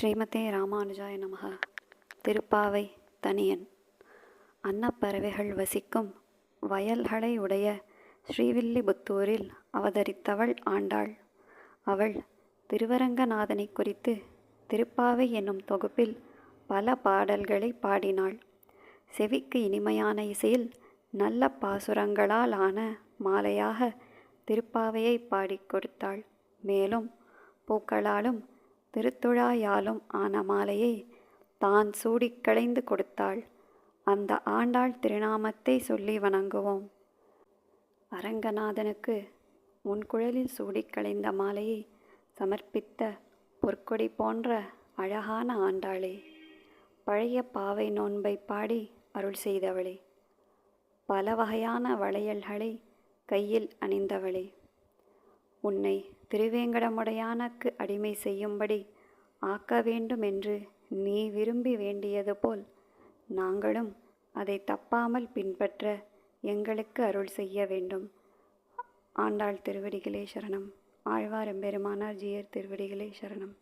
ஸ்ரீமதே ராமானுஜாய நமக. திருப்பாவை தனியன். அன்னப்பறவைகள் வசிக்கும் வயல்களை உடைய ஸ்ரீவில்லிபுத்தூரில் அவதரித்தவள் ஆண்டாள். அவள் திருவரங்கநாதனை குறித்து திருப்பாவை என்னும் தொகுப்பில் பல பாடல்களை பாடினாள். செவிக்கு இனிமையான இசையில் நல்ல பாசுரங்களால் ஆன மாலையாக திருப்பாவையை பாடிக் கொடுத்தாள். மேலும் பூக்களாலும் திருத்துழாயாலும் ஆன மாலையை தான் சூடிக் களைந்து கொடுத்தாள். அந்த ஆண்டாள் திருநாமத்தை சொல்லி வணங்குவோம். அரங்கநாதனுக்கு முன்குழலில் சூடிக் களைந்த மாலையை சமர்ப்பித்த பொற்கொடி போன்ற அழகான ஆண்டாளே பழைய பாவை நோன்பை பாடி அருள் செய்தவளே பல வகையான வளையல்களை கையில் அணிந்தவளே உன்னை திருவேங்கடமுடையானுக்கு அடிமை செய்யும்படி ஆக்க வேண்டும் என்று நீ விரும்பி வேண்டியது போல் நாங்களும் அதை தப்பாமல் பின்பற்ற எங்களுக்கு அருள் செய்ய வேண்டும். ஆண்டாள் திருவடிகளே சரணம். ஆழ்வார் எம்பெருமானார் ஜீயர் திருவடிகளே சரணம்.